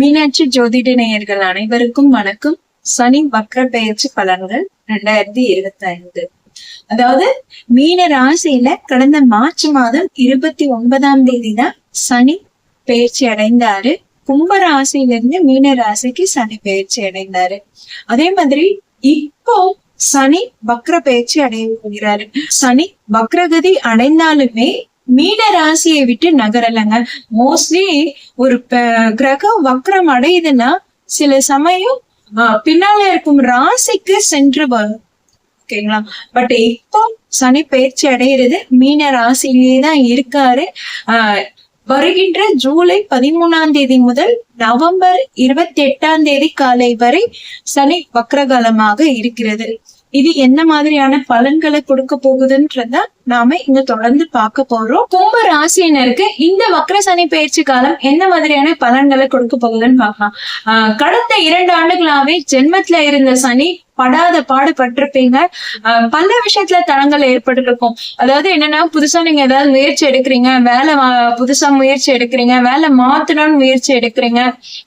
மீனாட்சி ஜோதிட நேயர்கள் அனைவருக்கும் வணக்கம். சனி வக்ர பெயர்ச்சி பலன்கள் ரெண்டாயிரத்தி இருபத்தி ஐந்து அதாவது மீன ராசியில கடந்த மார்ச் மாதம் இருபத்தி ஒன்பதாம் தேதி தான் சனி பெயர்ச்சி அடைந்தாரு. கும்ப ராசியிலிருந்து மீன ராசிக்கு சனி பெயர்ச்சி அடைந்தாரு. அதே மாதிரி இப்போ சனி வக்ர பெயர்ச்சி அடைய போகிறாரு. சனி வக்ரகதி அடைந்தாலுமே மீன ராசியை விட்டு நகரலைங்க. மோஸ்ட்லி ஒரு கிரகம் வக்ரம் அடையுதுன்னா சில சமயம் ஆஹ், பின்னால இருக்கும் ராசிக்கு சென்று வரும் ஓகேங்களா? பட் இப்போ சனி பயிற்சி அடைகிறது மீன ராசியிலேயே தான் இருக்காரு. ஆஹ், வருகின்ற ஜூலை பதிமூணாம் தேதி முதல் நவம்பர் இருபத்தி எட்டாம் தேதி காலை வரை சனி வக்ரகாலமாக இருக்கிறது. இது என்ன மாதிரியான பலன்களை கொடுக்க போகுதுன்றத நாம இங்க தொடர்ந்து பார்க்க போறோம். கும்ப ராசியினருக்கு இந்த வக்ர சனி பயிற்சி காலம் என்ன மாதிரியான பலன்களை கொடுக்க போகுதுன்னு பார்க்கலாம். ஆஹ் கடந்த இரண்டு ஆண்டுகளாவே ஜென்மத்துல இருந்த சனி படாத பாடுபட்டிருப்பீங்க ஆஹ் பல விஷயத்துல தளங்கள் ஏற்பட்டிருக்கும். அதாவது என்னன்னா புதுசா நீங்க ஏதாவது முயற்சி எடுக்கிறீங்க வேலை புதுசா முயற்சி எடுக்கிறீங்க வேலை மாத்தணும்னு முயற்சி எடுக்கிறீங்க.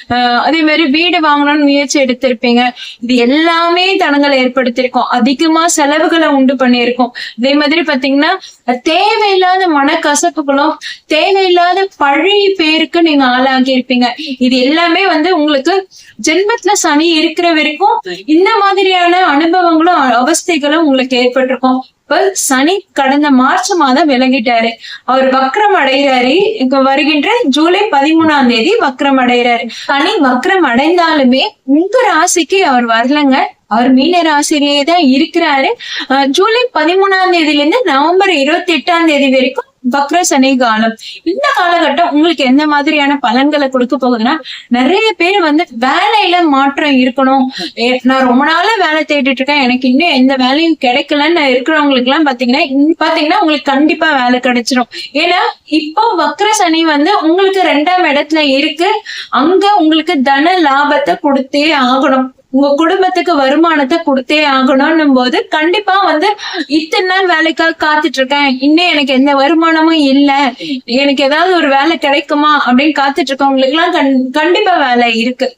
ஆஹ் அதே மாதிரி வீடு வாங்கணும்னு முயற்சி எடுத்திருப்பீங்க. இது எல்லாமே தடங்களை ஏற்படுத்தியிருக்கும். அதிகமா செலவுகளை உண்டு பண்ணியிருக்கோம். அதே மாதிரி பாத்தீங்கன்னா தேவையில்லாத மனக்கசப்புகளும் தேவையில்லாத பழைய பேருக்கு நீங்க ஆளாகி இருப்பீங்க. இது எல்லாமே வந்து உங்களுக்கு ஜென்மத்துல சனி இருக்கிற வரைக்கும் இந்த மாதிரியான அனுபவங்களும் அவஸ்தைகளும் உங்களுக்கு ஏற்பட்டிருக்கும். இப்ப சனி கடந்த மார்ச் மாதம் விலகிட்டாரு. அவர் வக்ரம் அடைகிறாரு. இங்க வருகின்ற ஜூலை பதிமூணாம் தேதி வக்ரம் அடைகிறாரு. சனி வக்ரம் அடைந்தாலுமே உங்க ராசிக்கு அவர் வரலங்க. அவர் மீன ராசியிலேயே தான் இருக்கிறாரு. ஜூலை பதிமூணாம் தேதியில இருந்து நவம்பர் இருபத்தி எட்டாம் தேதி வரைக்கும் வக்ர சனி காலம். இந்த காலகட்டம் உங்களுக்கு எந்த மாதிரியான பலன்களை கொடுக்க போகுதுன்னா நிறைய பேர் வந்து வேலையில மாற்றம் இருக்கணும். நான் ரொம்ப நாளா வேலை தேடிட்டு இருக்கேன். எனக்கு இன்னும் எந்த வேலையும் கிடைக்கலன்னு இருக்கிறவங்களுக்கு எல்லாம் பாத்தீங்கன்னா பாத்தீங்கன்னா உங்களுக்கு கண்டிப்பா வேலை கிடைச்சிரும். ஏன்னா இப்போ வக்ர சனி வந்து உங்களுக்கு ரெண்டாம் இடத்துல இருக்கு. அங்க உங்களுக்கு தன லாபத்தை கொடுத்தே ஆகணும். உங்க குடும்பத்துக்கு வருமானத்தை கொடுத்தே ஆகணும்னும் போது கண்டிப்பா வந்து இத்தனை நாள் வேலைக்காக காத்துட்டு இருக்கேன் இன்னும் எனக்கு எந்த வருமானமும் இல்ல. எனக்கு ஏதாவது ஒரு வேலை கிடைக்குமா அப்படின்னு காத்துட்டு இருக்கவங்களுக்கு எல்லாம் கண்- கண்டிப்பா வேலை இருக்கு.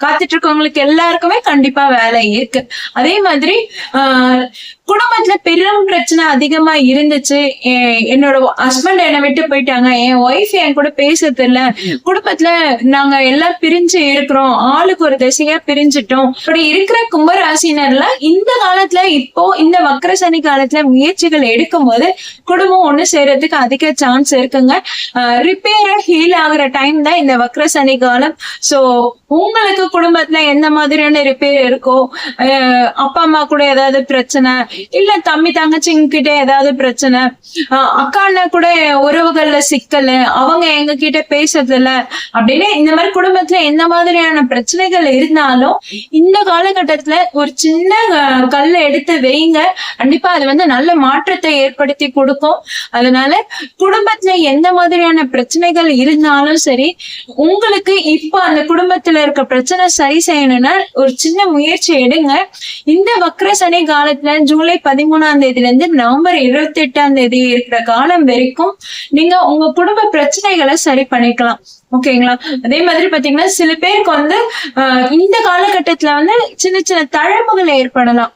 காத்துட்டு இருக்கவங்களுக்கு எல்லாருக்குமே கண்டிப்பா வேலை இருக்கு. அதே மாதிரி ஆஹ் குடும்பத்துல பெரும் பிரச்சனை அதிகமா இருந்துச்சு. என்னோட ஹஸ்பண்ட் என்னை விட்டு போயிட்டாங்க. என் ஒய்ஃப் என் கூட பேசுறது இல்ல. குடும்பத்துல நாங்க எல்லாம் பிரிஞ்சு இருக்கிறோம். ஆளுக்கு ஒரு திசையா பிரிஞ்சிட்டோம். அப்படி இருக்கிற கும்பராசினர்ல இந்த காலத்துல இப்போ இந்த வக்கர சனி காலத்துல முயற்சிகள் எடுக்கும்போது குடும்பம் ஒண்ணு சேர்றதுக்கு அதிக சான்ஸ் இருக்குங்க. ரிப்பேர் ஹீல் ஆகுற டைம் தான் இந்த வக்கர சனி காலம். சோ உங்களுக்கு குடும்பத்துல எந்த மாதிரியான ரிப்பேர் இருக்கோ அப்பா அம்மா கூட ஏதாவது பிரச்சனை இல்ல தம்பி தங்கச்சிங்க கிட்ட ஏதாவது பிரச்சனை? அக்கா அண்ணா கூட உறவுகள்ல சிக்கல் அவங்க எங்க கிட்ட பேசுறது இல்ல அப்படின்னு இந்த மாதிரி குடும்பத்துல எந்த மாதிரியான பிரச்சனைகள் இருந்தாலும் இந்த காலகட்டத்துல ஒரு சின்ன கல்ல கல்லை எடுத்து வைங்க. கண்டிப்பா அது வந்து நல்ல மாற்றத்தை ஏற்படுத்தி கொடுக்கும். அதனால குடும்பத்துல எந்த மாதிரியான பிரச்சனைகள் இருந்தாலும் சரி உங்களுக்கு இப்ப அந்த குடும்பத்துல இருக்க பிரச்சனை சரி செய்யணும்னா ஒரு சின்ன முயற்சி எடுங்க. இந்த வக்ர சனி காலத்துல ஜூலை பதிமூணாம் தேதியில இருந்து நவம்பர் இருபத்தி எட்டாம் தேதி இருக்கிற காலம் வரைக்கும் நீங்க உங்க குடும்ப பிரச்சனைகளை சரி பண்ணிக்கலாம். ஓகேங்களா? அதே மாதிரி பாத்தீங்கன்னா சில பேருக்கு வந்து இந்த காலகட்டத்துல வந்து சின்ன சின்ன தழம்புகள் ஏற்படலாம்.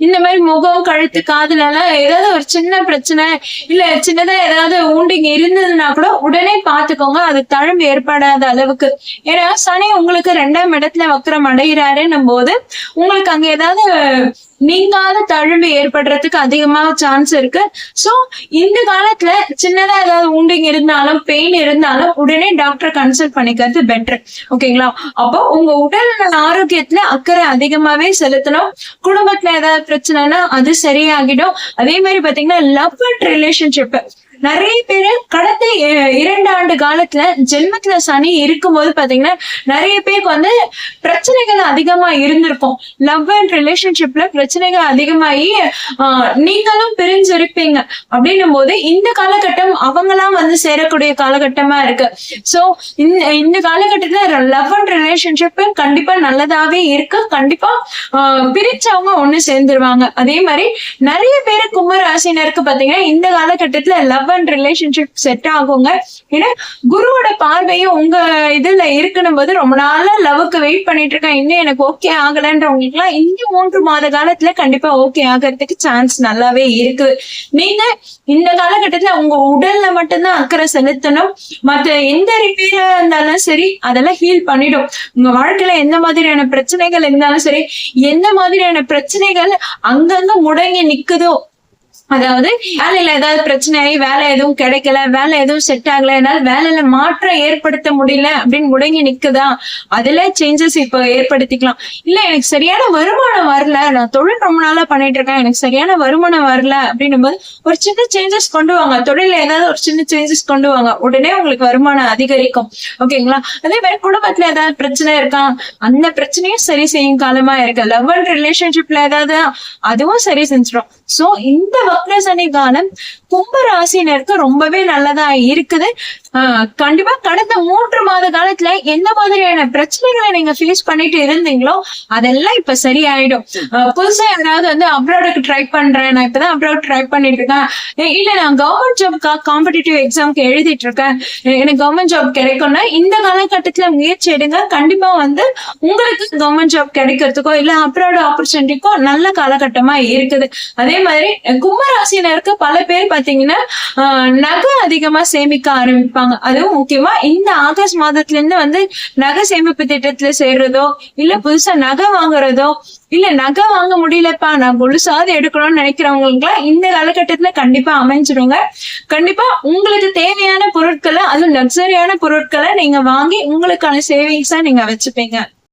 இந்த மாதிரி முகம் கழுத்து காதுல எல்லாம் ஏதாவது ஒரு சின்ன பிரச்சனை இல்ல சின்னதா ஏதாவது ஊண்டிங்க இருந்ததுன்னா கூட உடனே பாத்துக்கோங்க அது தழும்பு ஏற்படாத அளவுக்கு. ஏன்னா சனி உங்களுக்கு ரெண்டாம் இடத்துல வக்கரம் அடைகிறாருன்னும் போது உங்களுக்கு அங்க ஏதாவது நீங்காத தழும்பு ஏற்படுறதுக்கு அதிகமா சான்ஸ் இருக்கு. சோ இந்த காலத்துல சின்னதா ஏதாவது ஊண்டிங் இருந்தாலும் பெயின் இருந்தாலும் உடனே டாக்டர் கன்சல்ட் பண்ணிக்கிறது பெட்டர் ஓகேங்களா அப்போ உங்க உடல் ஆரோக்கியத்துல அக்கறை அதிகமாவே செலுத்தணும். குடும்பத்துல ஏதாவது பிரச்சனைனா அது சரியாகிடும். அதே மாதிரி பாத்தீங்கன்னா லவ் அண்ட் ரிலேஷன்ஷிப் நிறைய பேர் கடந்த இ- இரண்டு ஆண்டு காலத்துல ஜென்மத்துல சனி இருக்கும்போது பாத்தீங்கன்னா நிறைய பேருக்கு வந்து பிரச்சனைகள் அதிகமா இருந்திருக்கும். லவ் அண்ட் ரிலேஷன்ஷிப்ல பிரச்சனைகள் அதிகமாகி நீங்களும் பிரிஞ்சிருப்பீங்க. அப்படின்னும் போது இந்த காலகட்டம் அவங்களாம் வந்து சேரக்கூடிய காலகட்டமா இருக்கு. சோ இந்த இந்த காலகட்டத்துல லவ் அண்ட் ரிலேஷன்ஷிப் கண்டிப்பா நல்லதாவே இருக்கு. கண்டிப்பா பிரிச்சவங்க ஒண்ணு சேர்ந்துருவாங்க. அதே மாதிரி நிறைய பேர் கும்பராசினருக்கு பாத்தீங்கன்னா இந்த காலகட்டத்துல லவ் அண்ட் ரிலேஷன்ஷிப் செட் ஆகுங்க. ஏன்னா குருவோட பார்வையும் உங்க இதுல இருக்கணும் போது ரொம்ப நாளா லவ்வுக்கு வெயிட் பண்ணிட்டு இருக்கேன். இன்னும் எனக்கு ஓகே ஆகலன்றவங்களுக்கு எல்லாம் இன்னும் மூன்று மாத காலத்துல கண்டிப்பா ஓகே ஆகிறதுக்கு சான்ஸ் நல்லாவே இருக்கு. நீங்க இந்த காலகட்டத்துல உங்க உடல்ல மட்டும்தான் அக்கறை செலுத்தணும். மத்த எந்த ரிப்பேரா இருந்தாலும் சரி அதெல்லாம் ஹீல் பண்ணிடும். உங்க வாழ்க்கையில எந்த மாதிரியான பிரச்சனைகள் இருந்தாலும் சரி எந்த மாதிரியான பிரச்சனைகள் அங்கங்க முடங்கி நிக்குதோ அதாவது வேலையில ஏதாவது பிரச்சனை ஆகி வேலை எதுவும் கிடைக்கல வேலை எதுவும் செட் ஆகல என்னால வேலையில மாற்றம் ஏற்படுத்த முடியல அப்படின்னு முடங்கி நிக்குதா? அதுல சேஞ்சஸ் இப்ப ஏற்படுத்திக்கலாம். இல்ல எனக்கு சரியான வருமானம் வரல. நான் தொழில் ரொம்ப நாளா பண்ணிட்டு இருக்கேன். எனக்கு சரியான வருமானம் வரல அப்படின்னும் போது ஒரு சின்ன சேஞ்சஸ் கொண்டு வாங்க. தொழில ஏதாவது ஒரு சின்ன சேஞ்சஸ் கொண்டு வாங்க. உடனே உங்களுக்கு வருமானம் அதிகரிக்கும். ஓகேங்களா? அதே மாதிரி குடும்பத்துல ஏதாவது பிரச்சனை இருக்கா? அந்த பிரச்சனையும் சரி செய்யும் காலமா இருக்கு. லவ் அண்ட் ரிலேஷன்ஷிப்ல ஏதாவது அதுவும் சரி செஞ்சிடும் சோ இந்த வக்ர சனி காலம் கும்ப ராசினருக்கு ரொம்பவே நல்லதா இருக்குது. கண்டிப்பா கடந்த மூன்று மாத காலத்துல எந்த மாதிரியான பிரச்சனைகளை நீங்க ஃபேஸ் பண்ணிட்டு இருந்தீங்களோ அதெல்லாம் இப்ப சரியாயிடும். புதுசா யாராவது வந்து அப்ராடுக்கு ட்ரை பண்றேன் நான் இப்பதான் அப்ராட் ட்ரை பண்ணிட்டு இருக்கேன். இல்ல நான் கவர்மெண்ட் ஜாப்க்கா காம்படிட்டிவ் எக்ஸாம்க்கு எழுதிட்டு இருக்கேன். எனக்கு கவர்மெண்ட் ஜாப் கிடைக்கும்னா இந்த காலகட்டத்துல முயற்சி எடுங்க. கண்டிப்பா வந்து உங்களுக்கு கவர்மெண்ட் ஜாப் கிடைக்கிறதுக்கோ இல்ல அப்ராட் ஆப்பர்ச்சுனிட்டிக்கோ நல்ல காலகட்டமா இருக்குது. அதே மாதிரி கும்பராசினருக்கு பல பேர் பாத்தீங்கன்னா நகை அதிகமா சேமிக்க ஆரம்பிப்பாங்க. அதுவும் முக்கியமா இந்த ஆகஸ்ட் மாதத்துல இருந்து வந்து நகை சேமிப்பு திட்டத்துல சேர்றதோ இல்ல புதுசா நகை வாங்குறதோ இல்ல நகை வாங்க முடியலப்பா நான் கொலுசாவது எடுக்கணும்னு நினைக்கிறவங்களுக்கு இந்த காலகட்டத்துல கண்டிப்பா அமைஞ்சிருங்க. கண்டிப்பா உங்களுக்கு தேவையான பொருட்களை அதுவும் லக்ஸரியான பொருட்களை நீங்க வாங்கி உங்களுக்கான சேவிங்ஸா நீங்க வச்சுப்பீங்க.